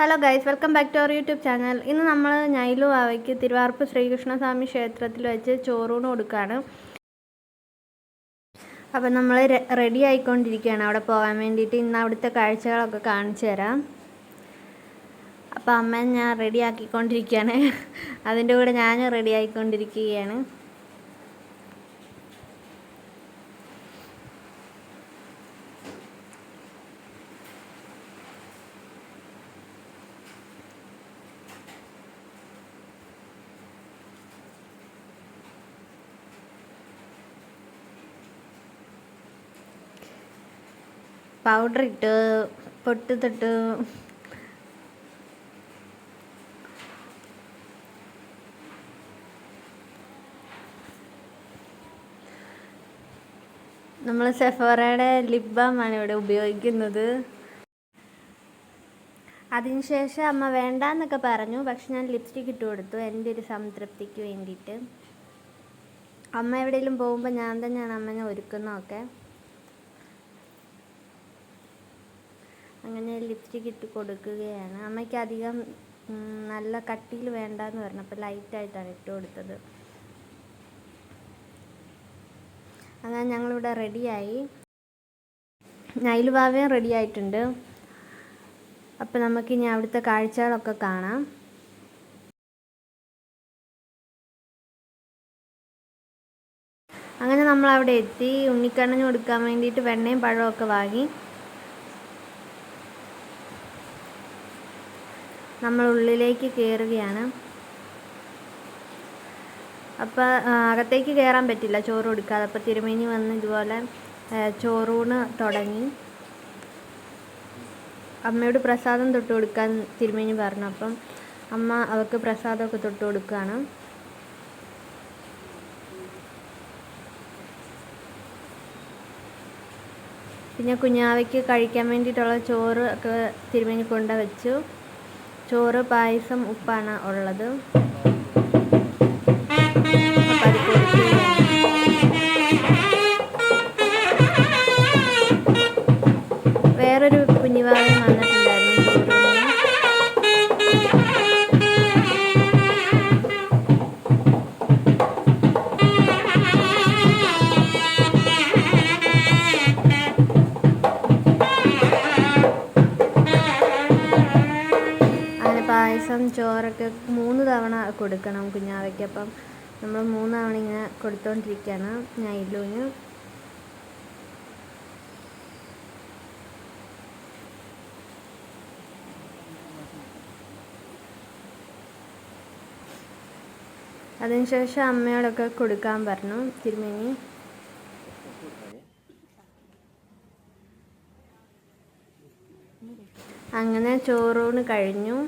Hello guys welcome back to our YouTube channel ഇന്ന് നമ്മൾ ഞൈലു ആവയ്ക്ക് തിരുവാർപ്പ് ശ്രീകൃഷ്ണസ്വാമി ക്ഷേത്രത്തിൽ വെച്ച് ചോറൂണ് കൊടുക്കുകയാണ് അപ്പം നമ്മൾ റെഡി ആയിക്കൊണ്ടിരിക്കുകയാണ്. അവിടെ പോകാൻ വേണ്ടിയിട്ട് ഇന്ന് അവിടുത്തെ കാഴ്ചകളൊക്കെ കാണിച്ചു തരാം. അപ്പം അമ്മ ഞാൻ റെഡി ആക്കിക്കൊണ്ടിരിക്കുകയാണ്. അതിന്റെ കൂടെ ഞാനും റെഡി ആയിക്കൊണ്ടിരിക്കുകയാണ്. പൗഡർ ഇട്ട് പൊട്ട് തൊട്ട് നമ്മൾ സെഫോറയുടെ ലിപ് ബാമാണ് ഇവിടെ ഉപയോഗിക്കുന്നത്. അതിനുശേഷം അമ്മ വേണ്ടെന്നൊക്കെ പറഞ്ഞു പക്ഷെ ഞാൻ ലിപ്സ്റ്റിക് ഇട്ട് കൊടുത്തു. എന്റെ ഒരു സംതൃപ്തിക്ക് വേണ്ടിയിട്ട്. അമ്മ എവിടെയെങ്കിലും പോകുമ്പോൾ ഞാൻ തന്നെയാണ് അമ്മനെ ഒരുക്കുന്നതൊക്കെ. അങ്ങനെ ലിപ്സ്റ്റിക് ഇട്ട് കൊടുക്കുകയാണ്. അമ്മയ്ക്ക് അധികം നല്ല കട്ടിയിൽ വേണ്ടെന്ന് പറഞ്ഞു. അപ്പോൾ ലൈറ്റായിട്ടാണ് ഇട്ട് കൊടുത്തത്. അങ്ങനെ ഞങ്ങളിവിടെ റെഡിയായി നൈലുബാവയും റെഡി ആയിട്ടുണ്ട്. അപ്പോൾ നമുക്കിനി അവിടുത്തെ കാഴ്ചകളൊക്കെ കാണാം. അങ്ങനെ നമ്മൾ അവിടെ എത്തി. ഉണ്ണിക്കണ്ണന് കൊടുക്കാൻ വേണ്ടിയിട്ട് വെണ്ണയും പഴമൊക്കെ വാങ്ങി. നമ്മൾ ഉള്ളിലേക്ക് കയറുകയാണ് അപ്പോൾ അകത്തേക്ക് കയറാൻ പറ്റില്ല. ചോറ് കൊടുക്കാതെ. അപ്പോൾ തിരുമേനി വന്ന് ഇതുപോലെ ചോറൂണ് തുടങ്ങി. അമ്മയോട് പ്രസാദം തൊട്ട് കൊടുക്കാൻ തിരുമേനി പറഞ്ഞു. അപ്പം അമ്മ അവൾക്ക് പ്രസാദമൊക്കെ തൊട്ട് കൊടുക്കുകയാണ് പിന്നെ കുഞ്ഞാവയ്ക്ക് കഴിക്കാൻ വേണ്ടിയിട്ടുള്ള ചോറ് ഒക്കെ തിരുമേനി കൊണ്ടുവച്ചു. ചോറ് പായസം ഉപ്പാണ് ഉള്ളത്. വേറൊരു കുഞ്ഞിവാവൻ പായസം ചോറൊക്കെ മൂന്ന് തവണ കൊടുക്കണം കുഞ്ഞാവയ്ക്ക്. അപ്പം നമ്മൾ മൂന്ന് തവണ ഇങ്ങനെ കൊടുത്തോണ്ടിരിക്കുകയാണ് ഇല്ലൂന് അതിനുശേഷം അമ്മയോടൊക്കെ കൊടുക്കാൻ പറഞ്ഞു തിരുമേനി. അങ്ങനെ ചോറൂണ് കഴിഞ്ഞു.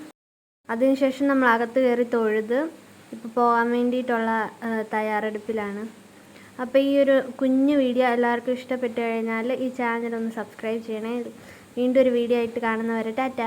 അതിനുശേഷം നമ്മൾ അകത്ത് കയറി തൊഴുത് ഇപ്പോൾ പോകാൻ വേണ്ടിയിട്ടുള്ള തയ്യാറെടുപ്പിലാണ്. അപ്പോൾ ഈ ഒരു കുഞ്ഞു വീഡിയോ എല്ലാവർക്കും ഇഷ്ടപ്പെട്ടു കഴിഞ്ഞാൽ ഈ ചാനൽ ഒന്ന് സബ്സ്ക്രൈബ് ചെയ്യണേ. വീണ്ടും ഒരു വീഡിയോ ആയിട്ട് കാണുന്നവരെ ടാറ്റ.